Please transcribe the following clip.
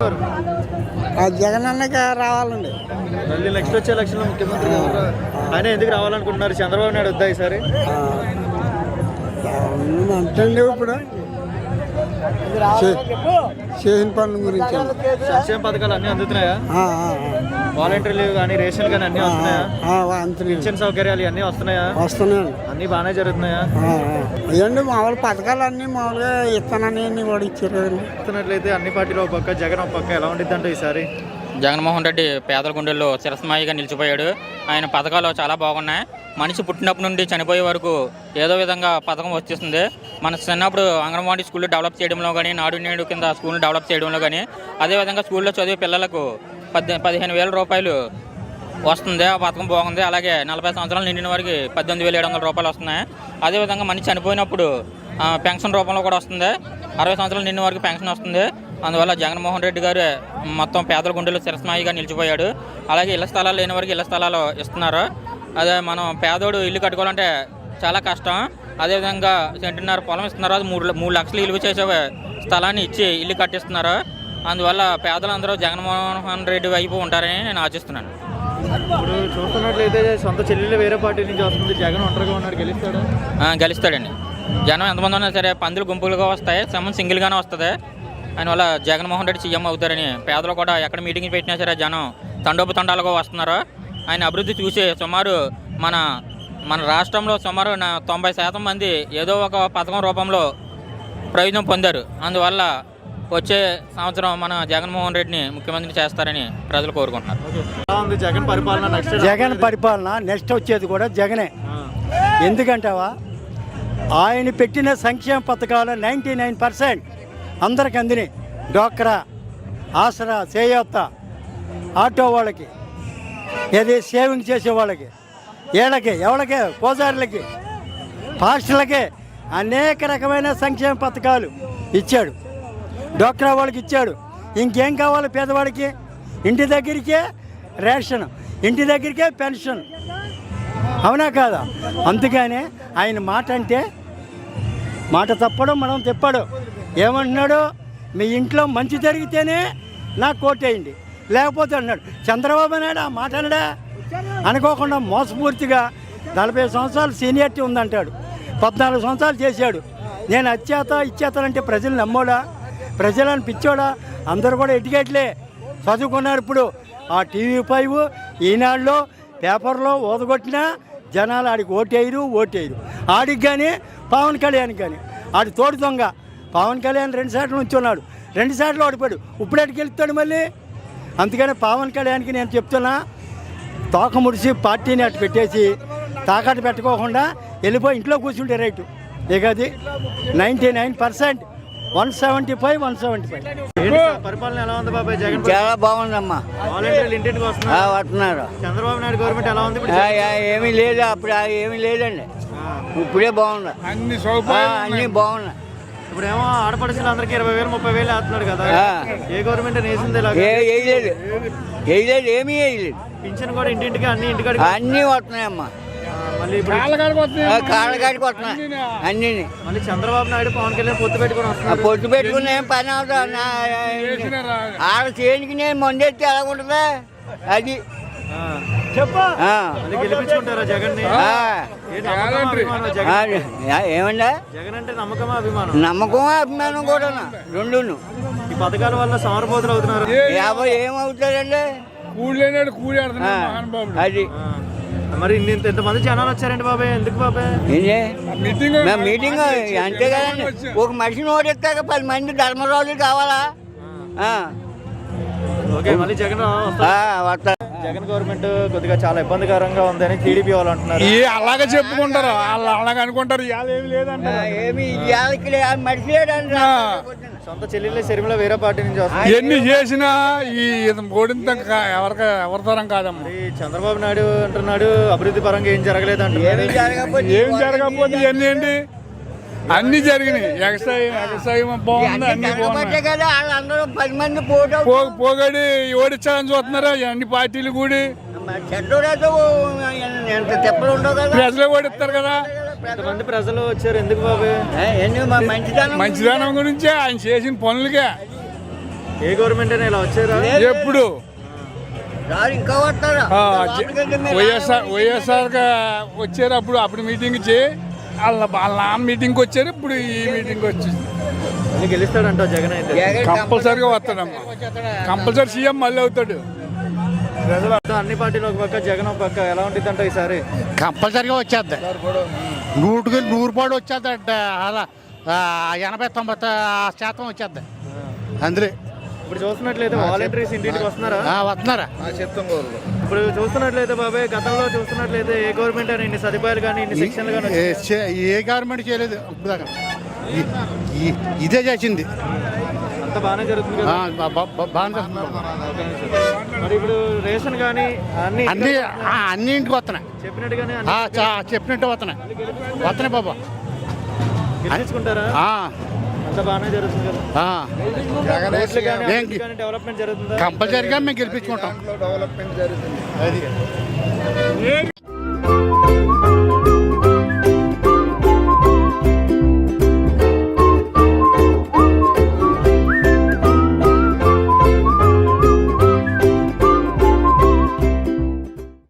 ఆ జగన్ అన్నకి రావాలండి. మళ్ళీ నెక్స్ట్ వచ్చే ఎలక్షన్లో ముఖ్యమంత్రి ఆయన ఎందుకు రావాలనుకుంటున్నారు? చంద్రబాబు నాయుడు వద్దా ఈసారి? అంటండి ఇప్పుడు. చేసిన పనుల గురించి. సంక్షేమ పథకాలు అన్ని అందుతున్నాయా? ఆ, ఆ, వాలంటీర్లు కానీ రేషన్ కానీ అన్ని వస్తున్నాయా? పెన్షన్ సౌకర్యాలు అన్ని వస్తున్నాయా? వస్తున్నాయండి అన్ని బాగానే జరుగుతున్నాయా. అయ్యండి మామూలు పథకాలన్నీ మామూలుగా ఇస్తానని అన్ని కూడా ఇచ్చారు కదండి. చూస్తున్నట్లయితే అన్ని పార్టీలు ఒక పక్క జగన్ ఒక పక్క. ఎలా ఉండిద్ది అంటే ఈసారి? జగన్మోహన్ రెడ్డి పేదల గుండెల్లో చిరస్మాయిగా నిలిచిపోయాడు. ఆయన పథకాలు చాలా బాగున్నాయి. మనిషి పుట్టినప్పటి నుండి చనిపోయే వరకు ఏదో విధంగా పథకం వచ్చేస్తుంది. మన చిన్నప్పుడు అంగన్వాడీ స్కూల్ డెవలప్ చేయడంలో కానీ నాడు నేడు కింద స్కూల్ని డెవలప్ చేయడంలో కానీ అదేవిధంగా స్కూల్లో చదివే పిల్లలకు పద్దె పదిహేను వేల రూపాయలు వస్తుంది. ఆ పథకం బాగుంది. అలాగే నలభై సంవత్సరాలు నిండిన వారికి పద్దెనిమిది వేల ఏడు వందల రూపాయలు వస్తున్నాయి. అదేవిధంగా మనిషి చనిపోయినప్పుడు పెన్షన్ రూపంలో కూడా వస్తుంది. అరవై సంవత్సరాలు నిండిన వారికి పెన్షన్ వస్తుంది. అందువల్ల జగన్మోహన్ రెడ్డి గారు మొత్తం పేదల గుండెలు చిరస్మాయిగా నిలిచిపోయాడు. అలాగే ఇళ్ళ స్థలాలు లేని వారికి ఇళ్ళ స్థలాలు ఇస్తున్నారు. అదే మనం పేదోడు ఇల్లు కట్టుకోవాలంటే చాలా కష్టం. అదేవిధంగా సెంటున్నర పొలం ఇస్తున్నారు అది మూడు మూడు లక్షలు ఇలువ చేసే స్థలాన్ని ఇచ్చి ఇల్లు కట్టిస్తున్నారు. అందువల్ల పేదలందరూ జగన్మోహన్ రెడ్డి వైపు ఉంటారని నేను ఆశిస్తున్నాను. ఇప్పుడు చూస్తున్నట్లయితే సొంత చెల్లెలు వేరే పార్టీ నుంచి వస్తుంది. జగన్ ఒంటరిగా ఉన్నాడు గెలుస్తాడు. గెలుస్తాడండి. జనం ఎంతమంది ఉన్నా సరే పందులు గుంపులుగా వస్తాయి. సమ్మన్ సింగిల్గానే వస్తుంది. దానివల్ల జగన్మోహన్ రెడ్డి సీఎం అవుతారని పేదలు కూడా ఎక్కడ మీటింగ్ పెట్టినా సరే జనం తండోపతండాలుగా వస్తున్నారు. ఆయన అభివృద్ధి చూసి సుమారు మన మన రాష్ట్రంలో సుమారు తొంభై శాతం మంది ఏదో ఒక పథకం రూపంలో ప్రయోజనం పొందారు. అందువల్ల వచ్చే సంవత్సరం మన జగన్మోహన్ రెడ్డిని ముఖ్యమంత్రి చేస్తారని ప్రజలు కోరుకుంటున్నారు. జగన్ పరిపాలన నెక్స్ట్ జగన్ పరిపాలన నెక్స్ట్ వచ్చేది కూడా జగనే. ఎందుకంటావా? ఆయన పెట్టిన సంక్షేమ పథకాలు నైంటీ నైన్ పర్సెంట్ అందరికి అందినాయి. డోక్రా ఆసరా చేయూత ఆటో వాళ్ళకి. ఏది సేవింగ్ చేసే వాళ్ళకి? ఏళ్ళకి ఎవరికి పూజారులకి పాస్టర్లకి అనేక రకమైన సంక్షేమ పథకాలు ఇచ్చాడు. డోక్రా వాళ్ళకి ఇచ్చాడు. ఇంకేం కావాలి పేదవాడికి? ఇంటి దగ్గరికే రేషన్ ఇంటి దగ్గరికే పెన్షన్. అవునా కాదా? అందుకనే ఆయన మాట అంటే మాట తప్పడం మనం తెప్పడు ఏమంటున్నాడు? మీ ఇంట్లో మంచి జరిగితేనే నాకు కోటేయండి లేకపోతే అన్నాడు చంద్రబాబు నాయుడు ఆ మాట అన్నాడా? అనుకోకుండా మోసపూర్తిగా నలభై సంవత్సరాలు సీనియారిటీ ఉందంటాడు. పద్నాలుగు సంవత్సరాలు చేశాడు. నేను అచ్చేత ఇచ్చేతనంటే ప్రజలు నమ్మోడా? ప్రజలను పిచ్చోడా? అందరూ కూడా ఎడ్యుకేట్లే. చదువుకున్నారు ఇప్పుడు. ఆ టీవీ ఫైవ్ ఈనాడులో పేపర్లో ఓదగొట్టినా జనాలు ఆడికి ఓటేయరు ఓటేయరు. ఆడికి కానీ పవన్ కళ్యాణ్ కానీ ఆడి తోడు దొంగ. పవన్ కళ్యాణ్ రెండు సార్లు ఉంచున్నాడు రెండు సార్లు ఓడిపోయాడు. ఇప్పుడు ఎటుకి వెళ్తాడు మళ్ళీ? అందుకని పవన్ కళ్యాణ్కి నేను చెప్తున్నా తోక ముడిసి పార్టీని అటు పెట్టేసి తాకట్టు పెట్టుకోకుండా వెళ్ళిపోయి ఇంట్లో కూర్చుంటే రైటు. ఇక అది ninety nine percent one seventy five one seventy five. పరిపాలన ఎలా ఉంది బాబాయ్? జగన్ చాలా బాగుందమ్మా. వాలంటీర్లు ఇంటింటికి ఆ, వస్తున్నారు. వస్తున్నారు చంద్రబాబు నాయుడు గవర్నమెంట్ ఎలా ఉంది ఏమీ లేదు అప్పుడు ఏమీ లేదండి. ఇప్పుడే బాగుంది. అన్నీ బాగున్నాయి. ఇప్పుడు ఏమో ఆడపడుచులు అందరికి ఇరవై వేలు ముప్పై వేలు వేస్తున్నాడు కదా. ఏ గవర్నమెంట్ వేసింది వేయలేదు వేయలేదు ఏమీ వేయలేదు పింఛన్ కూడా ఇంటింటికి అన్ని ఇంటికాడికి అన్నీ వస్తున్నాయమ్మా. మళ్ళీ ఇప్పుడు ఆ, కాళ్ళ కాడికి వస్తున్నాయి అన్నీ మళ్ళీ చంద్రబాబు నాయుడు పవన్ కళ్యాణ్ పొత్తు పెట్టుకొని పొట్టు పెట్టుకుని ఏం పని అవుతుంది? ఆడ చేయనికి నేను మొండెత్తి ఎలా ఉంటుందా? అది ఏమండా? జగన్ అంటే నమ్మకమా అభిమానం? నమ్మకం అభిమానం కూడా రెండును. ఈ పథకాల వల్ల సమరబోతులు అవుతున్నారు. యాభై ఏమవుతారండి? కూలి లేనాడు కూలి ఆ, ఆడుతున్నాడు మహానుభావుడు. అది. ఆ. మరి ఇన్ని ఇంత ఇంతమంది జనాలు వచ్చారండి బాబాయ్ ఎందుకు బాబాయ్ మీటింగ్ మీటింగ్ అంతే కదండి. ఒక మనిషిని ఓడిస్తాక పది మంది ధర్మరాజులు కావాలా? ఆ, ఓకే మళ్ళీ జగన్ వస్తా. జగన్ గవర్నమెంట్ కొద్దిగా చాలా ఇబ్బందికరంగా ఉందని టీడీపీ వాళ్ళు అంటున్నారు. ఏ అలాగే చెప్పుకుంటారు. వాళ్ళు అలాగే అనుకుంటారు. ఇవాళ ఏమి ఆ, లేదంటారు ఏమి ఆ. సొంత చెల్లెళ్ళే శర్మిల వేరే పార్టీ నుంచి వస్తారు ఎన్ని చేసినా ఈ ఓడింత ఎవరికి ఎవరితరం కాదమ్మా. మరి చంద్రబాబు నాయుడు అంటున్నాడు అభివృద్ధి పరంగా ఏం జరగలేదు ఏమి అంటున్నాడు జరగకపోతే ఏం జరగకపోతే ఇవన్నీ ఏంటి? అన్ని జరిగినాయి. ఎగసాయం ఎగసాయం బాగుంది అన్ని బాగున్నాయి. వాళ్ళందరూ పది మంది పోటీ పో పోగడి ఓడించాలని చూస్తున్నారు అన్ని పార్టీలు కూడి. ఎంత తెప్పలు ఉండవు కదా. ప్రజలే ఓడిస్తారు కదా. ప్రజలు వచ్చారు? ఎందుకు బాబాయ్ ఏ, ఎందుకు మా మంచితనం మంచిదనం గురించే ఆయన చేసిన పనులకే. ఏ గవర్నమెంట్ అయినా ఇలా వచ్చారా? ఎప్పుడు? రారు ఇంకా వస్తారా? ఆ, లోపలికి వెళ్తే మీరు వైఎస్ఆర్ వైఎస్ఆర్ వచ్చారు అప్పుడు అప్పుడు మీటింగ్ ఇచ్చి వాళ్ళ వాళ్ళ నాన్న మీటింగ్కి వచ్చారు ఇప్పుడు ఈ మీటింగ్కి వచ్చింది మళ్ళీ గెలుస్తాడంట జగన్ అయితే. కంపల్సరీగా వస్తాడమ్మా. కంపల్సరీ సీఎం మళ్ళీ అవుతాడు. ప్రజలు అన్ని పార్టీలు ఒక పక్క జగన్ ఒక పక్క. ఎలా ఉంటుంది అంట ఈసారి? కంపల్సరిగా వచ్చేద్ది. నూటికి నూరు పాడు వచ్చేద్ది అలా ఆ, ఎనభై తొంభై శాతం వచ్చేద్ది. అందులో. ఇప్పుడు చూస్తున్నట్లయితే వాలంటీర్స్ ఇంటికి వస్తున్నారా? ఆ, వస్తున్నారా? ఇప్పుడు చూస్తున్నట్లయితే బాబాయ్ గతంలో చూస్తున్నట్లయితే ఏ గవర్నమెంట్ అయినా ఇన్ని సదుపాయాలు కానీ ఇన్ని శిక్షణలు కానీ ఏ చే- ఏ గవర్నమెంట్ చేయలేదు ఇప్పుడు దాకా ఇదే చేసింది. అంత బాగానే జరుగుతుంది. మరి ఇప్పుడు రేషన్ కానీ అన్ని అన్ని ఆ, అన్ని ఇంటికి వస్తున్నాయి. చెప్పినట్టుగానే చెప్పినట్టు వస్తున్నాయి. వస్తున్నాయి బాబా. గెలిపించుకుంటారా? కంపల్సరీగా మేము గెలిపించుకుంటాం. అది